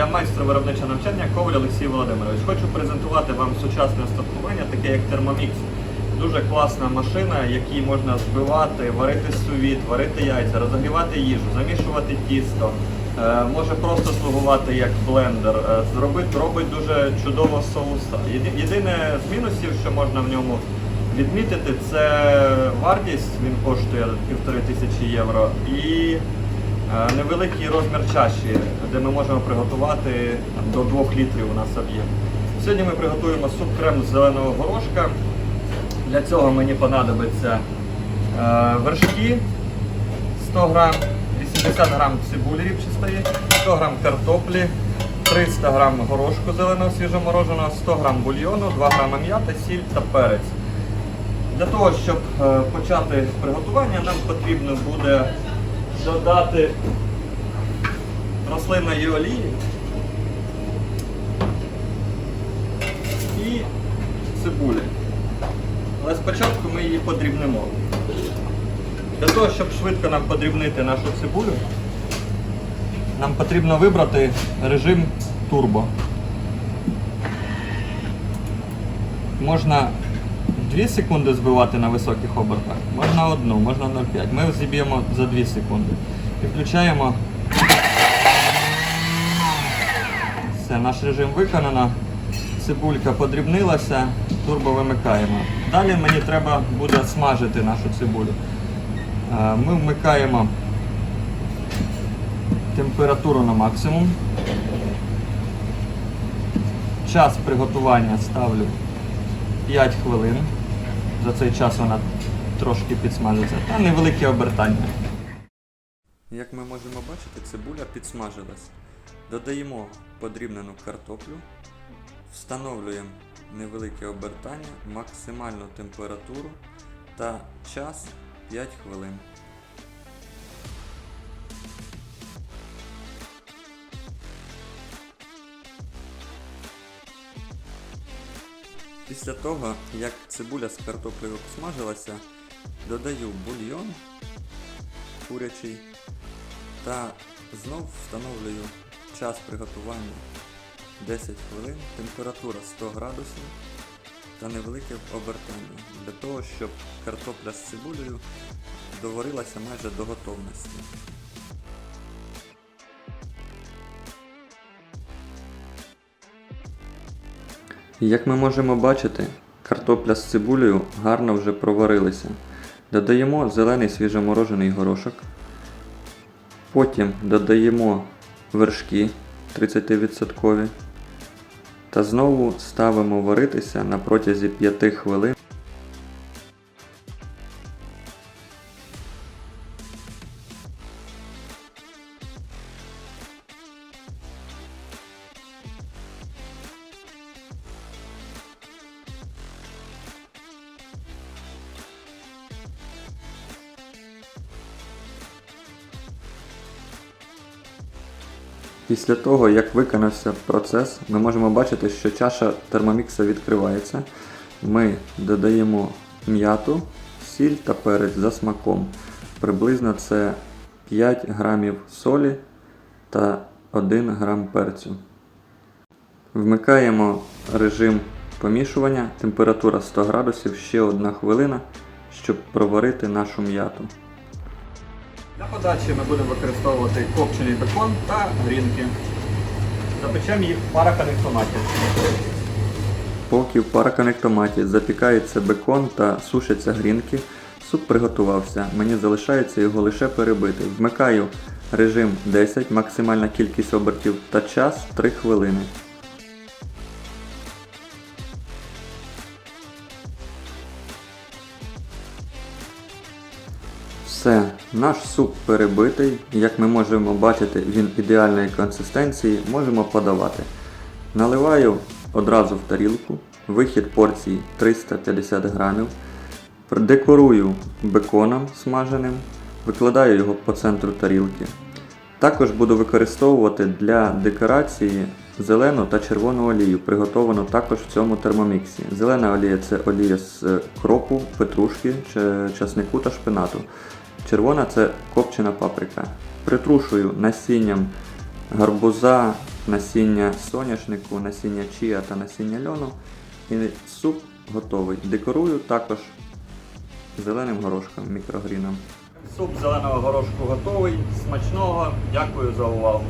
Я майстер виробничого навчання Коваль Олексій Володимирович. Хочу презентувати вам сучасне устаткування, таке як Thermomix. Дуже класна машина, якій можна збивати, варити сувіт, варити яйця, розогрівати їжу, замішувати тісто. Е, може просто слугувати як блендер. Е, зробить, робить дуже чудово соуса. Єдине з мінусів, що можна в ньому відмітити, це вартість. Він коштує півтори тисячі євро. І Невеликий розмір чаші, де ми можемо приготувати до 2 літрів у нас об'єм. Сьогодні ми приготуємо суп-крем з зеленого горошка. Для цього мені понадобиться е, вершки 100 грам, 80 грам цибулі ріпчастої, 100 грам картоплі, 300 грам горошку зеленого свіжомороженого, 100 грам бульйону, 2 грама м'яти, сіль та перець. Для того, щоб е, почати приготування, нам потрібно буде додати рослинної олії і цибулі. Але спочатку ми її подрібнемо. Для того, щоб швидко нам подрібнити нашу цибулю, нам потрібно вибрати режим турбо. Можна 2 секунди збивати на високих обертах, можна одну, можна 0,5. Ми зіб'ємо за 2 секунди. І включаємо. Все, наш режим виконано. Цибулька подрібнилася, турбо вимикаємо. Далі мені треба буде смажити нашу цибулю. Е, Ми вмикаємо температуру на максимум. Час приготування ставлю 5 хвилин. За цей час вона трошки підсмажиться. Та невелике обертання. Як ми можемо бачити, цибуля підсмажилась. Додаємо подрібнену картоплю, встановлюємо невелике обертання, максимальну температуру та час 5 хвилин. Після того, як цибуля з картоплею обсмажилася, додаю бульйон курячий та знов встановлюю час приготування 10 хвилин, температура 100 градусів та невелике обертання для того, щоб картопля з цибулею доварилася майже до готовності. Як ми можемо бачити, картопля з цибулею гарно вже проварилися. Додаємо зелений свіжоморожений горошок. Потім додаємо вершки 30%. Та знову ставимо варитися на протязі 5 хвилин. Після того, як виконався процес, ми можемо бачити, що чаша термомікса відкривається. Ми додаємо м'яту, сіль та перець за смаком. Приблизно це 5 грамів солі та 1 грам перцю. Вмикаємо режим помішування, температура 100 градусів, ще 1 хвилина, щоб проварити нашу м'яту. Для подачі ми будемо використовувати копчений бекон та грінки. Запечемо їх в параканих томатів. Поки в параканих томаті запікається бекон та сушаться грінки, суп приготувався. Мені залишається його лише перебити. Вмикаю режим 10, максимальна кількість обертів та час 3 хвилини. Все, наш суп перебитий. Як ми можемо бачити, він ідеальної консистенції, можемо подавати. Наливаю одразу в тарілку, вихід порції 350 грамів. Декорую беконом смаженим, викладаю його по центру тарілки. Також буду використовувати для декорації зелену та червону олію, приготовану також в цьому термоміксі. Зелена олія це олія з кропу, петрушки, часнику та шпинату. Червона це копчена паприка. Притрушую насінням гарбуза, насіння соняшнику, насіння чія та насіння льону. І суп готовий. Декорую також зеленим горошком мікрогріном. Суп зеленого горошку готовий. Смачного. Дякую за увагу.